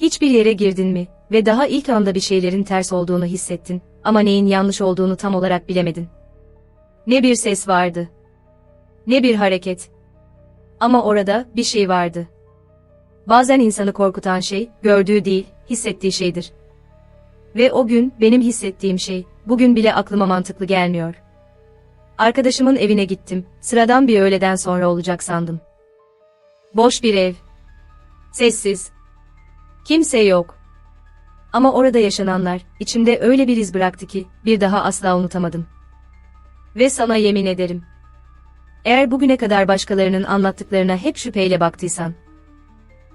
Hiçbir yere girdin mi ve daha ilk anda bir şeylerin ters olduğunu hissettin ama neyin yanlış olduğunu tam olarak bilemedin. Ne bir ses vardı. Ne bir hareket. Ama orada bir şey vardı. Bazen insanı korkutan şey, gördüğü değil, hissettiği şeydir. Ve o gün benim hissettiğim şey, bugün bile aklıma mantıklı gelmiyor. Arkadaşımın evine gittim, sıradan bir öğleden sonra olacak sandım. Boş bir ev. Sessiz. Kimse yok. Ama orada yaşananlar, içimde öyle bir iz bıraktı ki, bir daha asla unutamadım. Ve sana yemin ederim. Eğer bugüne kadar başkalarının anlattıklarına hep şüpheyle baktıysan,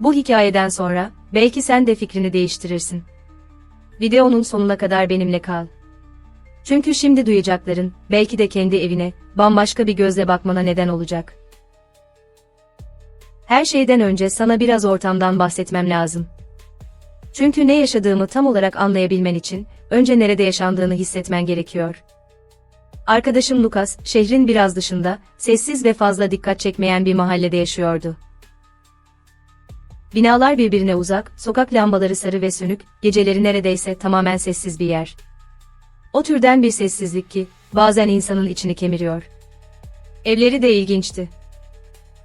bu hikayeden sonra, belki sen de fikrini değiştirirsin. Videonun sonuna kadar benimle kal. Çünkü şimdi duyacakların, belki de kendi evine, bambaşka bir gözle bakmana neden olacak. Her şeyden önce sana biraz ortamdan bahsetmem lazım. Çünkü ne yaşadığımı tam olarak anlayabilmen için, önce nerede yaşandığını hissetmen gerekiyor. Arkadaşım Lucas, şehrin biraz dışında, sessiz ve fazla dikkat çekmeyen bir mahallede yaşıyordu. Binalar birbirine uzak, sokak lambaları sarı ve sönük, geceleri neredeyse tamamen sessiz bir yer. O türden bir sessizlik ki, bazen insanın içini kemiriyor. Evleri de ilginçti.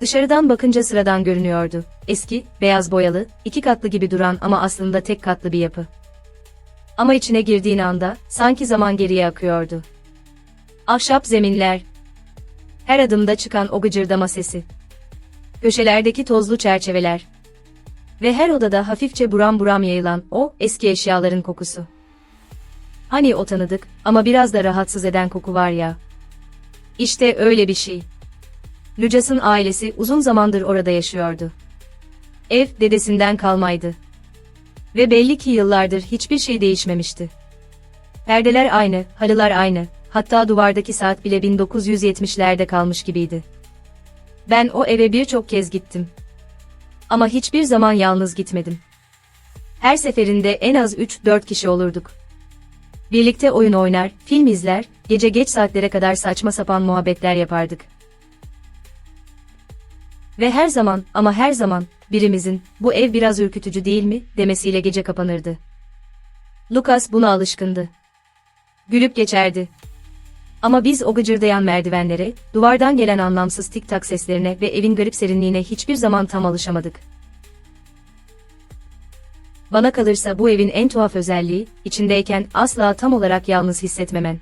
Dışarıdan bakınca sıradan görünüyordu. Eski, beyaz boyalı, iki katlı gibi duran ama aslında tek katlı bir yapı. Ama içine girdiğin anda, sanki zaman geriye akıyordu. Ahşap zeminler. Her adımda çıkan o gıcırdama sesi. Köşelerdeki tozlu çerçeveler. Ve her odada hafifçe buram buram yayılan o eski eşyaların kokusu. Hani o tanıdık ama biraz da rahatsız eden koku var ya. İşte öyle bir şey. Lucas'ın ailesi uzun zamandır orada yaşıyordu. Ev dedesinden kalmaydı. Ve belli ki yıllardır hiçbir şey değişmemişti. Perdeler aynı, halılar aynı, hatta duvardaki saat bile 1970'lerde kalmış gibiydi. Ben o eve birçok kez gittim. Ama hiçbir zaman yalnız gitmedim. Her seferinde en az 3-4 kişi olurduk. Birlikte oyun oynar, film izler, gece geç saatlere kadar saçma sapan muhabbetler yapardık. Ve her zaman ama her zaman birimizin bu ev biraz ürkütücü değil mi demesiyle gece kapanırdı. Lucas buna alışkındı. Gülüp geçerdi. Ama biz o gıcırdayan merdivenlere, duvardan gelen anlamsız tik tak seslerine ve evin garip serinliğine hiçbir zaman tam alışamadık. Bana kalırsa bu evin en tuhaf özelliği, içindeyken asla tam olarak yalnız hissetmemen.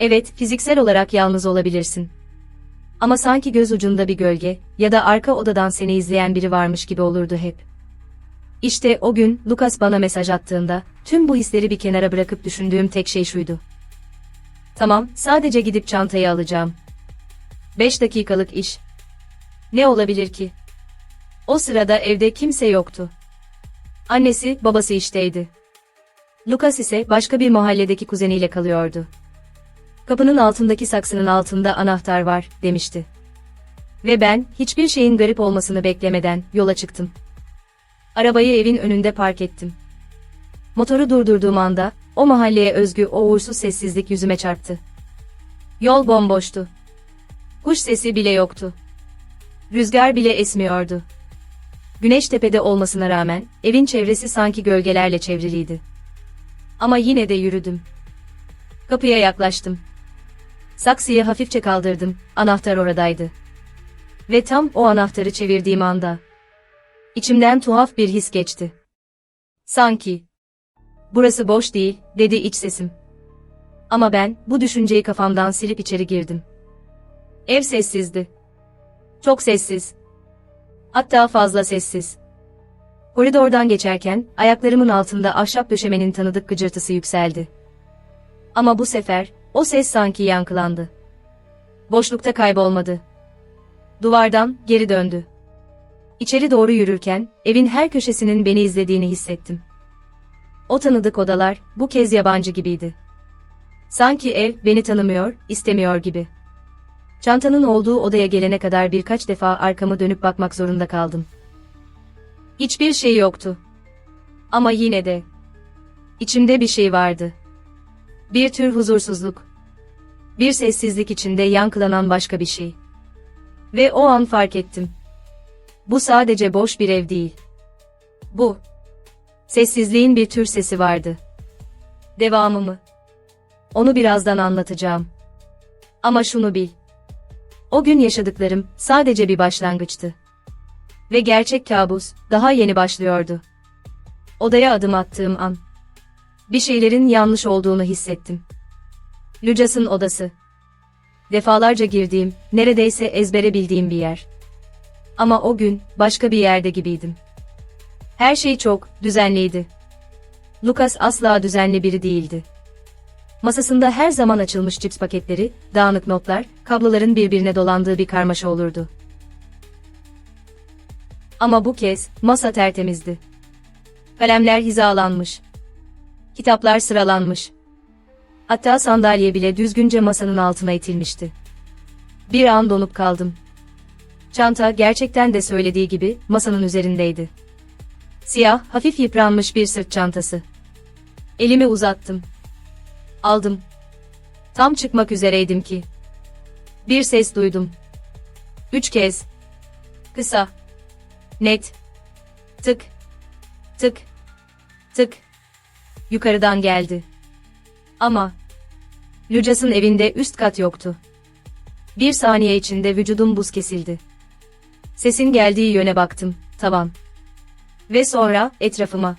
Evet, fiziksel olarak yalnız olabilirsin. Ama sanki göz ucunda bir gölge ya da arka odadan seni izleyen biri varmış gibi olurdu hep. İşte o gün Lucas bana mesaj attığında tüm bu hisleri bir kenara bırakıp düşündüğüm tek şey şuydu. Tamam, sadece gidip çantayı alacağım. 5 dakikalık iş. Ne olabilir ki? O sırada evde kimse yoktu. Annesi, babası işteydi. Lucas ise başka bir mahalledeki kuzeniyle kalıyordu. Kapının altındaki saksının altında anahtar var, demişti. Ve ben, hiçbir şeyin garip olmasını beklemeden, yola çıktım. Arabayı evin önünde park ettim. Motoru durdurduğum anda, o mahalleye özgü o uğursuz sessizlik yüzüme çarptı. Yol bomboştu. Kuş sesi bile yoktu. Rüzgar bile esmiyordu. Güneş tepede olmasına rağmen, evin çevresi sanki gölgelerle çevriliydi. Ama yine de yürüdüm. Kapıya yaklaştım. Saksıyı hafifçe kaldırdım, anahtar oradaydı. Ve tam o anahtarı çevirdiğim anda, içimden tuhaf bir his geçti. Sanki, burası boş değil, dedi iç sesim. Ama ben, bu düşünceyi kafamdan silip içeri girdim. Ev sessizdi. Çok sessiz. Hatta fazla sessiz. Koridordan geçerken, ayaklarımın altında ahşap döşemenin tanıdık gıcırtısı yükseldi. Ama bu sefer, o ses sanki yankılandı. Boşlukta kaybolmadı. Duvardan, geri döndü. İçeri doğru yürürken, evin her köşesinin beni izlediğini hissettim. O tanıdık odalar, bu kez yabancı gibiydi. Sanki ev, beni tanımıyor, istemiyor gibi. Çantanın olduğu odaya gelene kadar birkaç defa arkamı dönüp bakmak zorunda kaldım. Hiçbir şey yoktu. Ama yine de. içimde bir şey vardı. Bir tür huzursuzluk. Bir sessizlik içinde yankılanan başka bir şey. Ve o an fark ettim. Bu sadece boş bir ev değil. Bu. Sessizliğin bir tür sesi vardı. Devamı mı? Onu birazdan anlatacağım. Ama şunu bil. O gün yaşadıklarım sadece bir başlangıçtı. Ve gerçek kabus daha yeni başlıyordu. Odaya adım attığım an bir şeylerin yanlış olduğunu hissettim. Lucas'ın odası. Defalarca girdiğim, neredeyse ezbere bildiğim bir yer. Ama o gün başka bir yerde gibiydim. Her şey çok düzenliydi. Lucas asla düzenli biri değildi. Masasında her zaman açılmış cips paketleri, dağınık notlar, kabloların birbirine dolandığı bir karmaşa olurdu. Ama bu kez masa tertemizdi. Kalemler hizalanmış. Kitaplar sıralanmış. Hatta sandalye bile düzgünce masanın altına itilmişti. Bir an donup kaldım. Çanta gerçekten de söylediği gibi masanın üzerindeydi. Siyah, hafif yıpranmış bir sırt çantası. Elimi uzattım. Aldım. Tam çıkmak üzereydim ki. Bir ses duydum. Üç kez. Kısa. Net. Tık. Tık. Tık. Yukarıdan geldi. Ama Lucas'ın evinde üst kat yoktu. Bir saniye içinde vücudum buz kesildi. Sesin geldiği yöne baktım, tavan. Ve sonra etrafıma.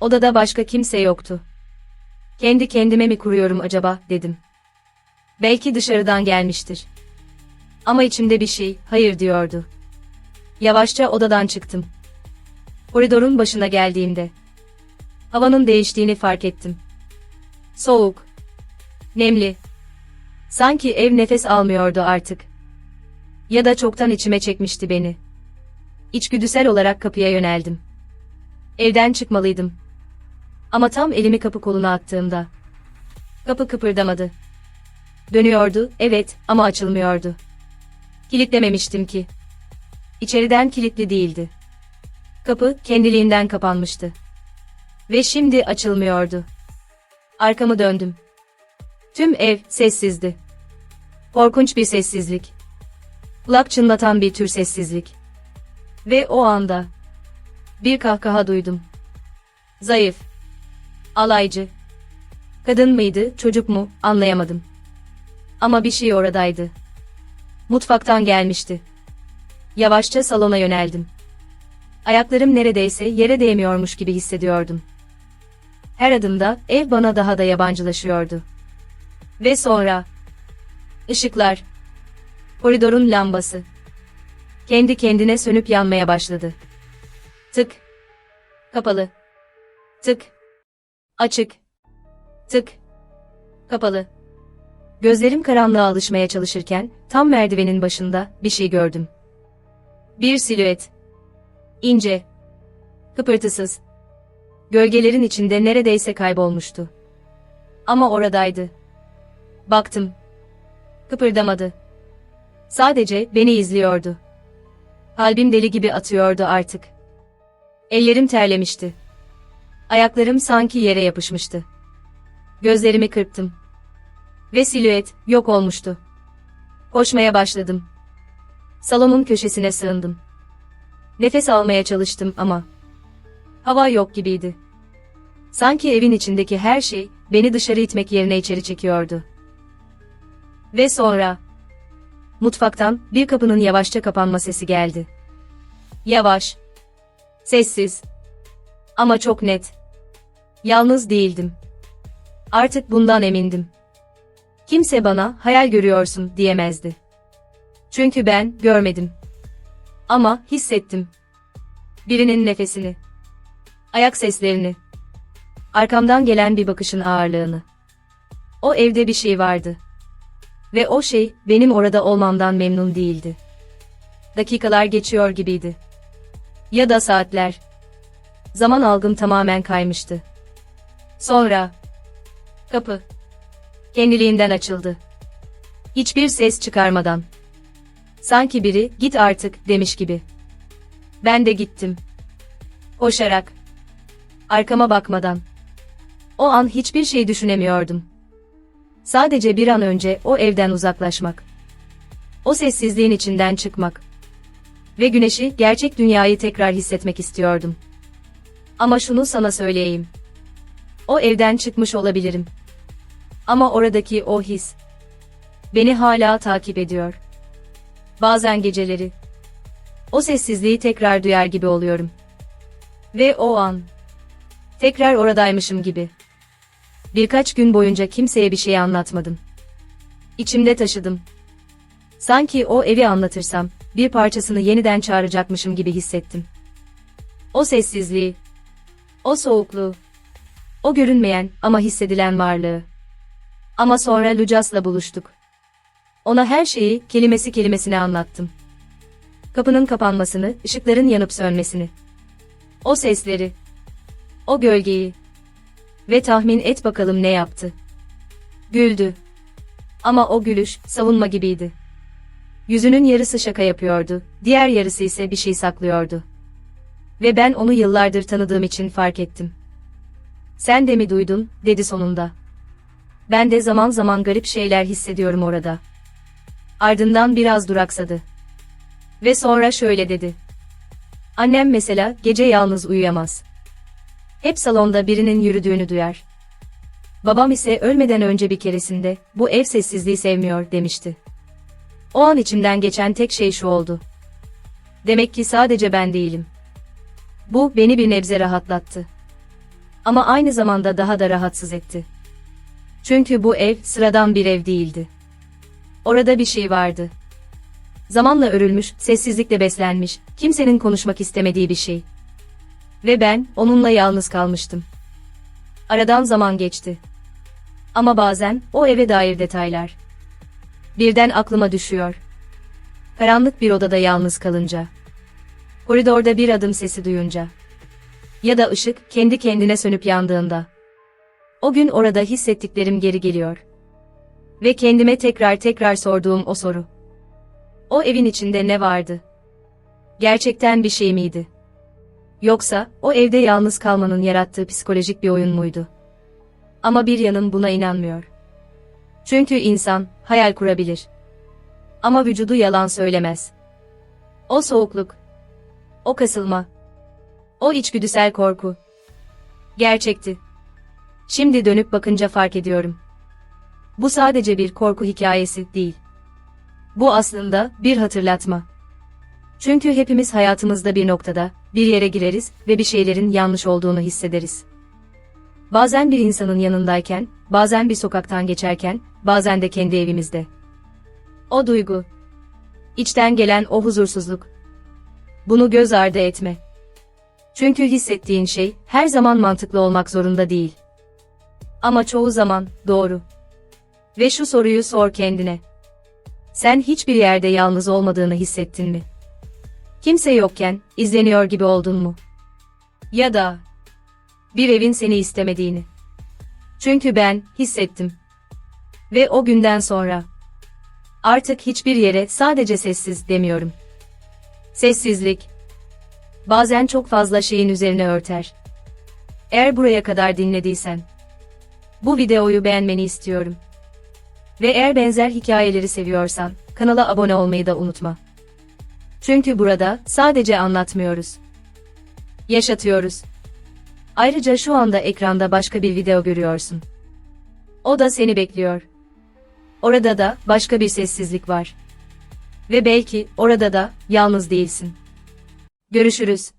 Odada başka kimse yoktu. Kendi kendime mi kuruyorum acaba dedim. Belki dışarıdan gelmiştir. Ama içimde bir şey hayır diyordu. Yavaşça odadan çıktım. Koridorun başına geldiğimde havanın değiştiğini fark ettim. Soğuk. Nemli. Sanki ev nefes almıyordu artık. Ya da çoktan içime çekmişti beni. İçgüdüsel olarak kapıya yöneldim. Evden çıkmalıydım. Ama tam elimi kapı koluna attığımda. Kapı kıpırdamadı. Dönüyordu, evet ama açılmıyordu. Kilitlememiştim ki. İçeriden kilitli değildi. Kapı kendiliğinden kapanmıştı. Ve şimdi açılmıyordu. Arkamı döndüm. Tüm ev sessizdi. Korkunç bir sessizlik. Kulak çınlatan bir tür sessizlik. Ve o anda bir kahkaha duydum. Zayıf. Alaycı. Kadın mıydı, çocuk mu, anlayamadım. Ama bir şey oradaydı. Mutfaktan gelmişti. Yavaşça salona yöneldim. Ayaklarım neredeyse yere değmiyormuş gibi hissediyordum. Her adımda ev bana daha da yabancılaşıyordu. Ve sonra ışıklar, koridorun lambası kendi kendine sönüp yanmaya başladı. Tık, kapalı, tık, açık, tık, kapalı. Gözlerim karanlığa alışmaya çalışırken tam merdivenin başında bir şey gördüm. Bir silüet. İnce, kıpırtısız. Gölgelerin içinde neredeyse kaybolmuştu. Ama oradaydı. Baktım. Kıpırdamadı. Sadece beni izliyordu. Kalbim deli gibi atıyordu artık. Ellerim terlemişti. Ayaklarım sanki yere yapışmıştı. Gözlerimi kırptım. Ve silüet yok olmuştu. Koşmaya başladım. Salonun köşesine sığındım. Nefes almaya çalıştım ama hava yok gibiydi. Sanki evin içindeki her şey beni dışarı itmek yerine içeri çekiyordu. Ve sonra mutfaktan bir kapının yavaşça kapanma sesi geldi. Yavaş, sessiz ama çok net. Yalnız değildim. Artık bundan emindim. Kimse bana hayal görüyorsun diyemezdi. Çünkü ben görmedim. Ama hissettim. Birinin nefesini. Ayak seslerini. Arkamdan gelen bir bakışın ağırlığını. O evde bir şey vardı. Ve o şey benim orada olmamdan memnun değildi. Dakikalar geçiyor gibiydi. Ya da saatler. Zaman algım tamamen kaymıştı. Sonra kapı kendiliğinden açıldı. Hiçbir ses çıkarmadan. Sanki biri git artık demiş gibi. Ben de gittim. Koşarak. Arkama bakmadan. O an hiçbir şey düşünemiyordum. Sadece bir an önce o evden uzaklaşmak. O sessizliğin içinden çıkmak. Ve güneşi, gerçek dünyayı tekrar hissetmek istiyordum. Ama şunu sana söyleyeyim. O evden çıkmış olabilirim. Ama oradaki o his beni hala takip ediyor. Bazen geceleri o sessizliği tekrar duyar gibi oluyorum. Ve o an tekrar oradaymışım gibi. Birkaç gün boyunca kimseye bir şey anlatmadım. İçimde taşıdım. Sanki o evi anlatırsam bir parçasını yeniden çağıracakmışım gibi hissettim. O sessizliği, o soğukluğu, o görünmeyen ama hissedilen varlığı. Ama sonra Lucas'la buluştuk. Ona her şeyi kelimesi kelimesine anlattım. Kapının kapanmasını, ışıkların yanıp sönmesini. O sesleri, o gölgeyi. Ve tahmin et bakalım ne yaptı. Güldü. Ama o gülüş, savunma gibiydi. Yüzünün yarısı şaka yapıyordu, diğer yarısı ise bir şey saklıyordu. Ve ben onu yıllardır tanıdığım için fark ettim. Sen de mi duydun, dedi sonunda. Ben de zaman zaman garip şeyler hissediyorum orada. Ardından biraz duraksadı. Ve sonra şöyle dedi. Annem mesela gece yalnız uyuyamaz. Hep salonda birinin yürüdüğünü duyar. Babam ise ölmeden önce bir keresinde, bu ev sessizliği sevmiyor demişti. O an içimden geçen tek şey şu oldu. Demek ki sadece ben değilim. Bu beni bir nebze rahatlattı. Ama aynı zamanda daha da rahatsız etti. Çünkü bu ev sıradan bir ev değildi. Orada bir şey vardı. Zamanla örülmüş, sessizlikle beslenmiş, kimsenin konuşmak istemediği bir şey. Ve ben onunla yalnız kalmıştım. Aradan zaman geçti. Ama bazen o eve dair detaylar birden aklıma düşüyor. Karanlık bir odada yalnız kalınca. Koridorda bir adım sesi duyunca. Ya da ışık kendi kendine sönüp yandığında. O gün orada hissettiklerim geri geliyor. Ve kendime tekrar tekrar sorduğum o soru. O evin içinde ne vardı? Gerçekten bir şey miydi? Yoksa o evde yalnız kalmanın yarattığı psikolojik bir oyun muydu? Ama bir yanım buna inanmıyor. Çünkü insan hayal kurabilir. Ama vücudu yalan söylemez. O soğukluk, o kasılma, o içgüdüsel korku gerçekti. Şimdi dönüp bakınca fark ediyorum. Bu sadece bir korku hikayesi değil. Bu aslında bir hatırlatma. Çünkü hepimiz hayatımızda bir noktada, bir yere gireriz ve bir şeylerin yanlış olduğunu hissederiz. Bazen bir insanın yanındayken, bazen bir sokaktan geçerken, bazen de kendi evimizde. O duygu, içten gelen o huzursuzluk. Bunu göz ardı etme. Çünkü hissettiğin şey her zaman mantıklı olmak zorunda değil. Ama çoğu zaman doğru. Ve şu soruyu sor kendine. Sen hiçbir yerde yalnız olmadığını hissettin mi? Kimse yokken izleniyor gibi oldun mu? Ya da bir evin seni istemediğini. Çünkü ben hissettim. Ve o günden sonra artık hiçbir yere sadece sessiz demiyorum. Sessizlik bazen çok fazla şeyin üzerine örter. Eğer buraya kadar dinlediysen bu videoyu beğenmeni istiyorum. Ve eğer benzer hikayeleri seviyorsan kanala abone olmayı da unutma. Çünkü burada sadece anlatmıyoruz. Yaşatıyoruz. Ayrıca şu anda ekranda başka bir video görüyorsun. O da seni bekliyor. Orada da başka bir sessizlik var. Ve belki orada da yalnız değilsin. Görüşürüz.